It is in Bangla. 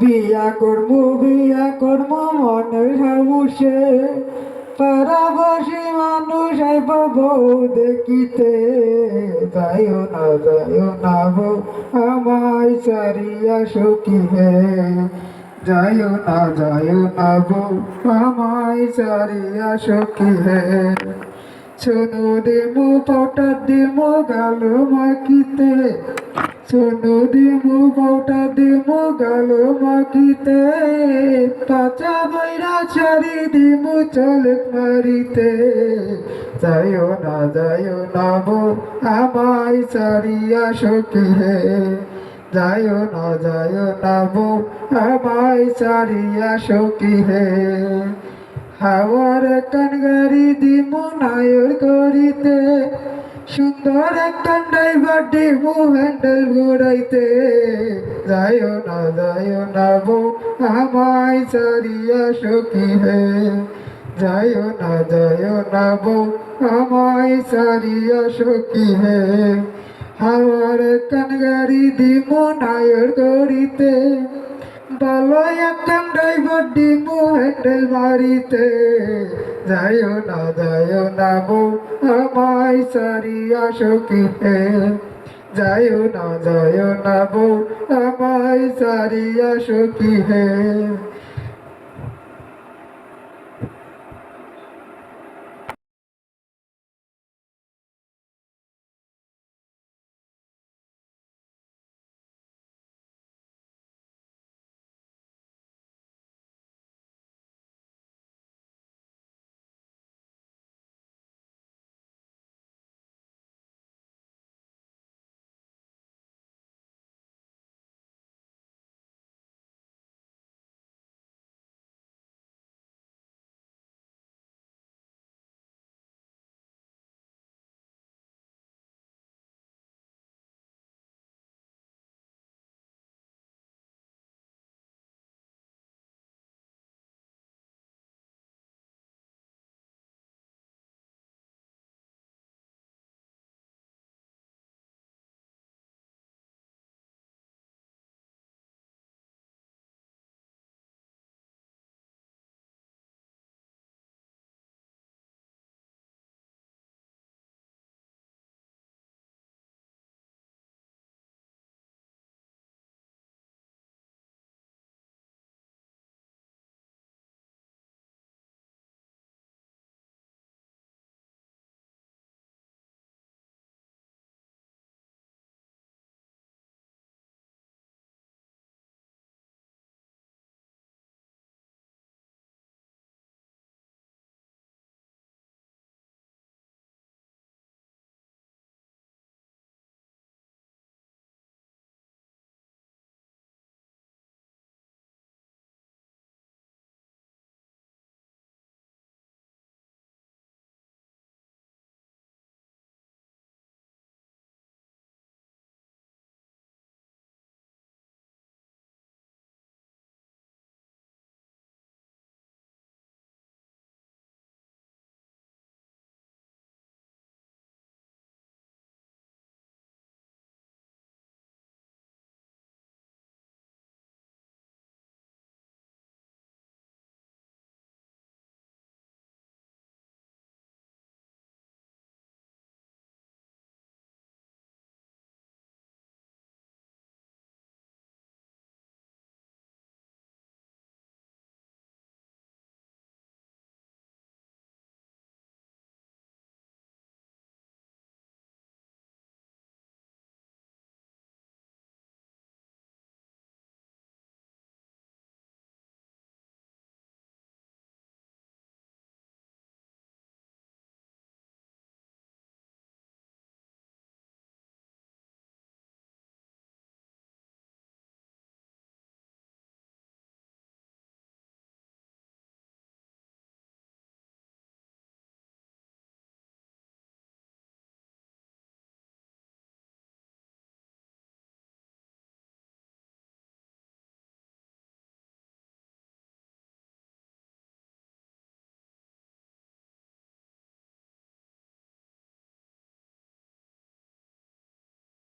বিয়া কর্ম বিয়া কর্ম মনের হাউসে। পারাবাসী মানুষ বউ দেখিতে। যাইও না যাইও না বউ, আমায় সারিয়া সখিবে যাইও না যাইও না বউ, আমায় সারিয়া সখিবে সোনু দেবো পটা দিমু, গালো মাখিতে। সোনু দিমু পটা দিমু, গালো মাখিতে পাচা বৈরা ছাড়ি দিমু, চলক মারিতে যাইও না যাইও না বো আমায় সারিয়া সখিহে যাইও না যাইও না বো আমায় সারিয়া সখিহে হাওয়ার কানগারি দিমু, নায়র করিতে সুন্দর একখান ড্রাইভার দিমু হ্যান্ডেল ঘুরাইতে। যাইও না যাইও না বউ, আমায় সারিয়া সখী হে। যাইও না যাইও না বউ, আমায় সারিয়া সখী হে। হাওয়ার কানগারি দিমু নায়র করিতে ভালো একদম ড্রাইভার ডিমু হ্যান্ডেল মারিতে যাইও না যাইও না বউ, আমায় সারিয়া সখিতে। যাইও না যাইও না বউ, আমায় সারিয়া সখী হে